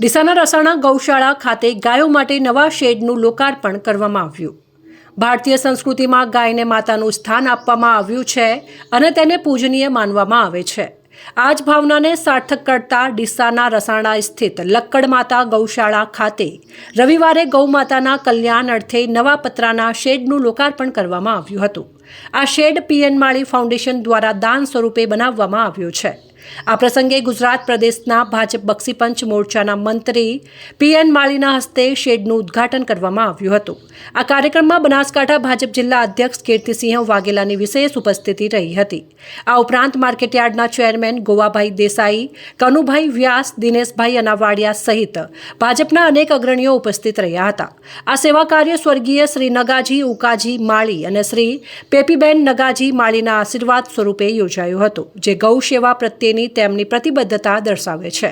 ડીસાના રસાણા ગૌશાળા ખાતે ગાયો માટે નવા શેડનું લોકાર્પણ કરવામાં આવ્યું. ભારતીય સંસ્કૃતિમાં ગાયને માતાનું સ્થાન આપવામાં આવ્યું છે અને તેને પૂજનીય માનવામાં આવે છે. આ જ ભાવનાને સાર્થક કરતા ડીસાના રસાણા સ્થિત લક્કડ માતા ગૌશાળા ખાતે રવિવારે ગૌમાતાના કલ્યાણ અર્થે નવા પતરાના શેડનું લોકાર્પણ કરવામાં આવ્યું હતું. આ શેડ પીએન માળી ફાઉન્ડેશન દ્વારા દાન સ્વરૂપે બનાવવામાં આવ્યો છે. આ પ્રસંગે ગુજરાત પ્રદેશના ભાજપ બક્ષીપંચ મોરચાના મંત્રી પીએન માળીના હસ્તે શેડનું ઉદ્ઘાટન કરવામાં આવ્યું હતું. આ કાર્યક્રમમાં બનાસકાંઠા ભાજપ જિલ્લા અધ્યક્ષ કીર્તિસિંહ વાઘેલાની વિશેષ ઉપસ્થિતિ રહી હતી. આ ઉપરાંત માર્કેટયાર્ડના ચેરમેન ગોવાભાઈ દેસાઈ, કનુભાઈ વ્યાસ, દિનેશભાઈ અનાવાડિયા સહિત ભાજપના અનેક અગ્રણીઓ ઉપસ્થિત રહ્યા હતા. આ સેવા કાર્ય સ્વર્ગીય શ્રી નગાજી ઉકાજી માળી અને શ્રી પેપીબેન નગાજી માળીના આશીર્વાદ સ્વરૂપે યોજાયું હતું, જે ગૌ સેવા પ્રત્યેની તેમની પ્રતિબદ્ધતા દર્શાવે છે.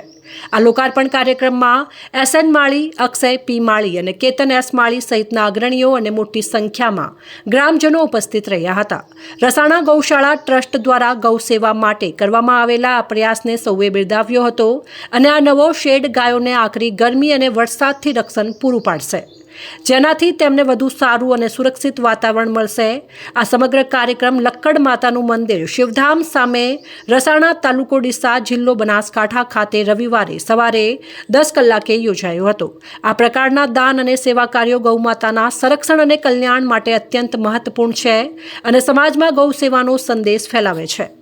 આ લોકાર્પણ કાર્યક્રમમાં S N Mali, Akshay P Mali અને કેતન એસ માળી સહિતના અગ્રણીઓ અને મોટી સંખ્યામાં ગ્રામજનો ઉપસ્થિત રહ્યા હતા. રસાણા ગૌશાળા ટ્રસ્ટ દ્વારા ગૌ સેવા માટે કરવામાં આવેલા આ પ્રયાસને સૌએ બિરદાવ્યો હતો અને આ નવો શેડ ગાયોને આખરી ગરમી અને વરસાદથી રક્ષણ પૂરું પાડશે. જેનાથી તેમને વધુ સારું અને સુરક્ષિત વાતાવરણ મળશે. આ સમગ્ર કાર્યક્રમ લક્કડ માતાનું મંદિર, શિવધામ સામે રસાણા તાલુકો ડીસા જિલ્લો બનાસકાંઠા ખાતે રવિવારે સવારે દસ કલાકે યોજાયો હતો. આ પ્રકારના દાન અને સેવા કાર્યો ગૌમાતાના સંરક્ષણ અને કલ્યાણ માટે અત્યંત મહત્વપૂર્ણ છે અને સમાજમાં ગૌ સેવાનો સંદેશ ફેલાવે છે.